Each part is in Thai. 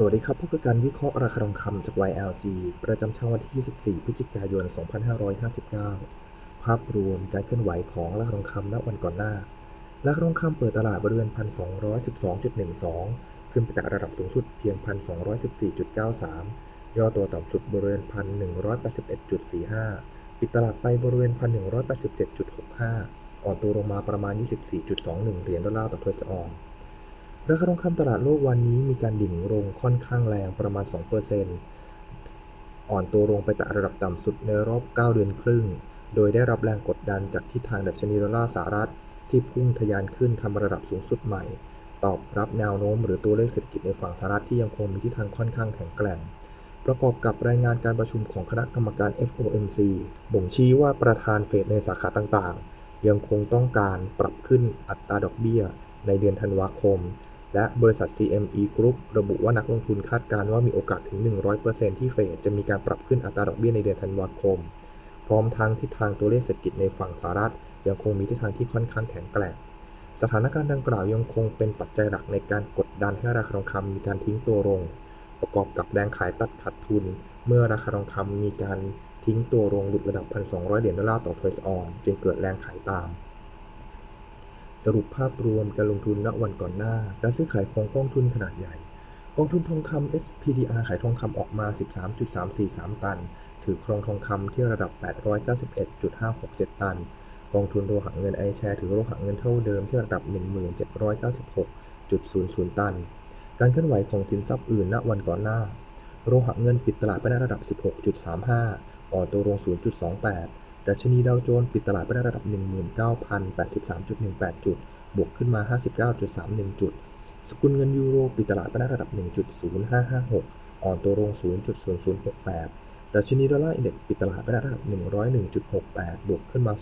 สวัสดีครับพบกับการวิเคราะห์ราคาทองคำจาก YLG ประจำเช้าวันที่ 24 พฤศจิกายน 2559 ภาพรวมการเคลื่อนไหวของราคาทองคำณวันก่อนหน้า ราคาทองคำเปิดตลาดบริเวณ 1,212.12 ขึ้นไปจากระดับสูงสุดเพียง 1,214.93 ย่อตัวต่ำสุดบริเวณ 1,181.45 ปิดตลาดไปบริเวณ 1,187.65 อ่อนตัวลงมาประมาณ 24.21 เหรียญดอลลาร์ต่อเทรซออน ราคาทองคำตลาดโลกวันนี้มีการดิ่งลงค่อนข้างแรงประมาณ 2%อ่อนตัวลงไปจากระดับต่ำสุดในรอบ 9 เดือนครึ่ง โดยได้รับแรงกดดันจากทิศทางดัชนีดอลลาร์สหรัฐ ที่พุ่งทะยานขึ้นทำระดับสูงสุดใหม่ ตอบรับแนวโน้มหรือตัวเลขเศรษฐกิจในฝั่งสหรัฐที่ยังคงมีทิศทางค่อนข้างแข็งแกร่ง ประกอบกับรายงานการประชุมของคณะกรรมการ FOMC บ่งชี้ว่าประธานเฟดในสาขาต่างๆ ยังคงต้องการปรับขึ้นอัตราดอกเบี้ย ในเดือนธันวาคม และบริษัท CME Group ระบุว่านักลงทุนคาดการณ์ว่ามีโอกาสถึง 100%ที่เฟดจะมีการปรับขึ้นอัตราดอกเบี้ยในเดือนธันวาคม พร้อมทั้งทิศทางตัวเลขเศรษฐกิจในฝั่งสหรัฐ ยังคงมีทิศทางที่ค่อนข้างแข็งแกร่ง สถานการณ์ดังกล่าวยังคงเป็นปัจจัยหลักในการกดดันให้ราคาทองคำมีการทิ้งตัวลง ประกอบกับแรงขายตัดขาดทุน เมื่อราคาทองคำมีการทิ้งตัวลงหลุดระดับ 1,200 เหรียญดอลลาร์ต่อทรซออนจึงเกิดแรงขายตาม สรุปภาพรวมการลงทุนณวันก่อนหน้า การซื้อขายของกองทุนขนาดใหญ่ กองทุนทองคำ SPDR ขายทองคำออกมา 13.343 ตัน ถือครองทองคำที่ระดับ 891.567 ตัน กองทุนโลหะเงินไอแชร์ถือโลหะเงินเท่าเดิมที่ระดับ 1796.00 ตัน การเคลื่อนไหวของสินทรัพย์อื่นณวันก่อนหน้า โลหะเงินปิดตลาดไปในระดับ 16.35 อ่อนตัวลง 0.28 ดัชนีดาวโจนส์ปิดตลาดไปในระดับ 19,083.18 จุด บวกขึ้นมา 59.31 จุด สกุลเงินยูโรปิดตลาดไปในระดับ 1.0556 อ่อนตัวลง 0.0068 ดัชนีดอลลาร์อินเด็กซ์ปิดตลาดไปในระดับ 101.68 บวกขึ้นมา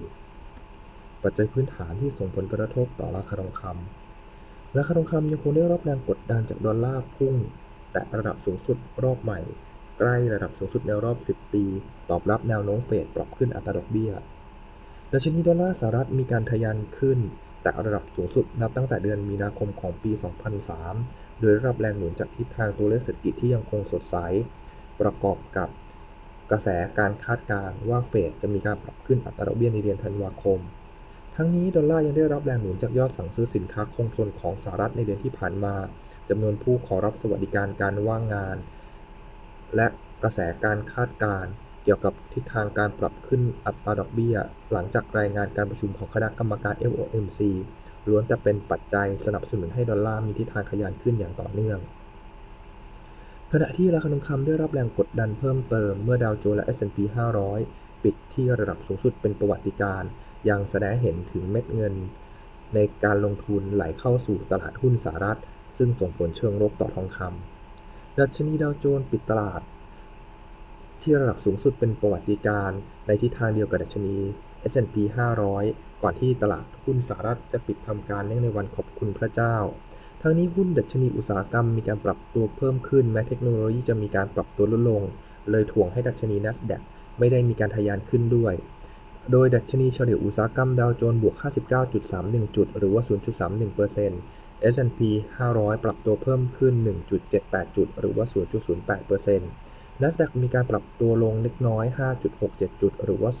0.64 ปัจจัยพื้นฐานที่ส่งผลกระทบต่อราคาทองคำราคาทองคำยังคงได้รับแรงกดดันจากดอลลาร์พุ่ง แต่ระดับสูงสุดรอบใหม่ ใกล้ระดับสูงสุดในรอบ 10 ปี ตอบรับแนวโน้มเฟดปรับขึ้นอัตราดอกเบี้ยดัชนีดอลลาร์สหรัฐมีการทะยานขึ้นแต่ระดับสูงสุดนับตั้งแต่เดือนมีนาคมของปี 2003 โดยได้รับแรงหนุนจากทิศทางตัวเลขเศรษฐกิจที่ยังคงสดใส ประกอบกับกระแสการคาดการณ์ว่าเฟดจะมีการปรับขึ้นอัตราดอกเบี้ยในเดือนธันวาคม ทั้งนี้ดอลลาร์ยังได้รับแรงหนุนจากยอดสั่งซื้อสินค้าคงทนของสหรัฐในเดือนที่ผ่านมาจำนวนผู้ขอรับสวัสดิการการว่างงาน และกระแสการคาดการณ์เกี่ยวกับทิศทางการปรับขึ้นอัตราดอกเบี้ย หลังจากรายงานการประชุมของคณะกรรมการ FOMC ล้วนแต่เป็นปัจจัยสนับสนุนให้ดอลลาร์มีทิศทางทะยานขึ้นอย่างต่อเนื่อง ขณะที่ราคาทองคำได้รับแรงกดดันเพิ่มเติมเมื่อดาวโจนส์และ S&P 500 ปิดที่ระดับสูงสุดเป็นประวัติการณ์ยังแสดงเห็นถึงเม็ดเงิน ในการลงทุนไหลเข้าสู่ตลาดหุ้นสหรัฐ ซึ่งส่งผลเชิงลบต่อทองคำ ดัชนีดาวโจนส์ปิดตลาด ที่ระดับสูงสุดเป็นประวัติการณ์ในทิศทางเดียวกับดัชนี S&P 500 ก่อนที่ตลาดหุ้นสหรัฐจะปิดทำการเนื่องในวันขอบคุณพระเจ้า ทั้งนี้หุ้นดัชนีอุตสาหกรรมมีการปรับตัวเพิ่มขึ้นแม้เทคโนโลยีจะมีการปรับตัวลดลง เลยถ่วงให้ดัชนี NASDAQ ไม่ได้มีการทะยานขึ้นด้วย โดยดัชนีเฉลี่ยอุตสาหกรรมดาวโจนส์บวก 59.31 จุด หรือว่า 0.31% S&P 500 ปรับตัวเพิ่มขึ้น 1.78 จุด หรือว่า 0.08% NASDAQ มีการปรับตัวลงเล็กน้อย 5.67 จุด หรือว่า 0.11%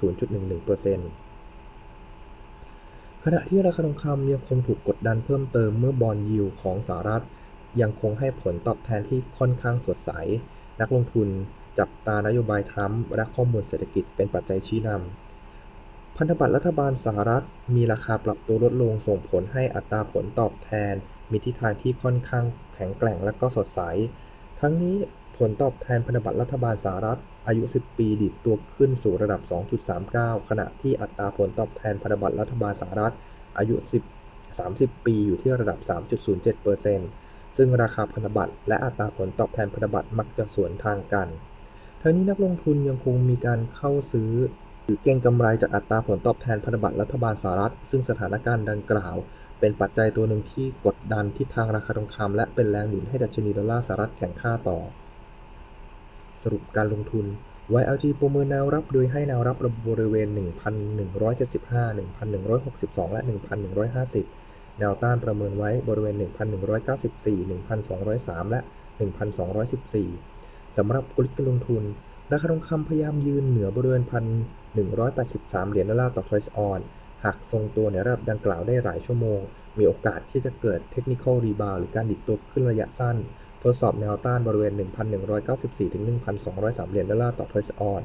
ขณะที่ราคาทองคำยังคงถูกกดดันเพิ่มเติมเมื่อบอนด์ยิลด์ของสหรัฐ ยังคงให้ผลตอบแทนที่ค่อนข้างสดใส นักลงทุนจับตานโยบายทรัมป์และข้อมูลเศรษฐกิจเป็นปัจจัยชี้นำพันธบัตรรัฐบาลสหรัฐมีราคาปรับตัวลดลงส่งผลให้อัตราผลตอบแทน มีทิศทางที่ค่อนข้างแข็งแกร่งและก็สดใส ทั้งนี้ผลตอบแทนพันธบัตรรัฐบาลสหรัฐ อายุ 10 ปีดีดตัวขึ้นสู่ระดับ 2.39 ขณะที่อัตราผลตอบแทนพันธบัตรรัฐบาลสหรัฐ อายุ 10 30 ปีอยู่ที่ระดับ 3.07%ซึ่งราคาพันธบัตรและอัตราผลตอบแทนพันธบัตรมักจะสวนทางกันทั้งนี้นักลงทุนยังคงมีการเข้าซื้อหรือเก็งกำไรจากอัตราผลตอบแทนพันธบัตรรัฐบาลสหรัฐ ซึ่งสถานการณ์ดังกล่าว เป็นปัจจัยตัวหนึ่งที่กดดันทิศทางราคาทองคำและเป็นแรงหนุนให้ดัชนีดอลลาร์สหรัฐแข็งค่าต่อ สรุปการลงทุน YLG ประเมินแนวรับโดยให้แนวรับบริเวณ 1,175 1,162 และ 1,150 แนวต้านประเมินไว้บริเวณ 1,194 1,203 และ 1,214 สำหรับกลยุทธ์การลงทุน ราคาทองคำพยายามยืนเหนือบริเวณ 1,183 เหรียญดอลลาร์ต่อทรัสออน หากทรงตัวในระดับดังกล่าวได้หลายชั่วโมง มีโอกาสที่จะเกิดเทคนิคอลรีบาวหรือการดิดตัวขึ้นระยะสั้น ทดสอบแนวต้านบริเวณ 1,194 ถึง 1,203 เหรียญดอลลาร์ต่อทรัสออน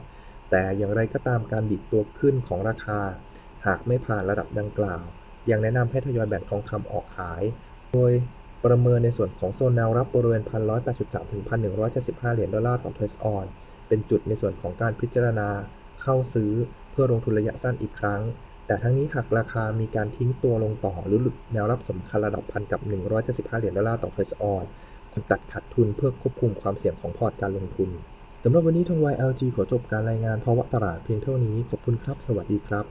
แต่อย่างไรก็ตามการดิดตัวขึ้นของราคา หากไม่ผ่านระดับดังกล่าว ยังแนะนำให้ทยอยแบ่งทองคำออกขาย โดยประเมินในส่วนของโซนแนวรับบริเวณ 1,183 ถึง 1,175 เหรียญดอลลาร์ต่อทรัสออนเป็นจุดในส่วนของการพิจารณาเข้าซื้อเพื่อลงทุนระยะสั้นอีกครั้ง แต่ทั้งนี้หากราคามีการทิ้งตัวลงต่อหรือหลุดแนวรับสำคัญระดับพันกับ 175 เหรียญดอลลาร์ต่อเฟสออนควรตัดขาดทุนเพื่อควบคุมความเสี่ยงของพอร์ตการลงทุนสำหรับวันนี้ทาง YLG ขอจบการรายงานภาวะตลาดเพียงเท่านี้ ขอบคุณครับ สวัสดีครับ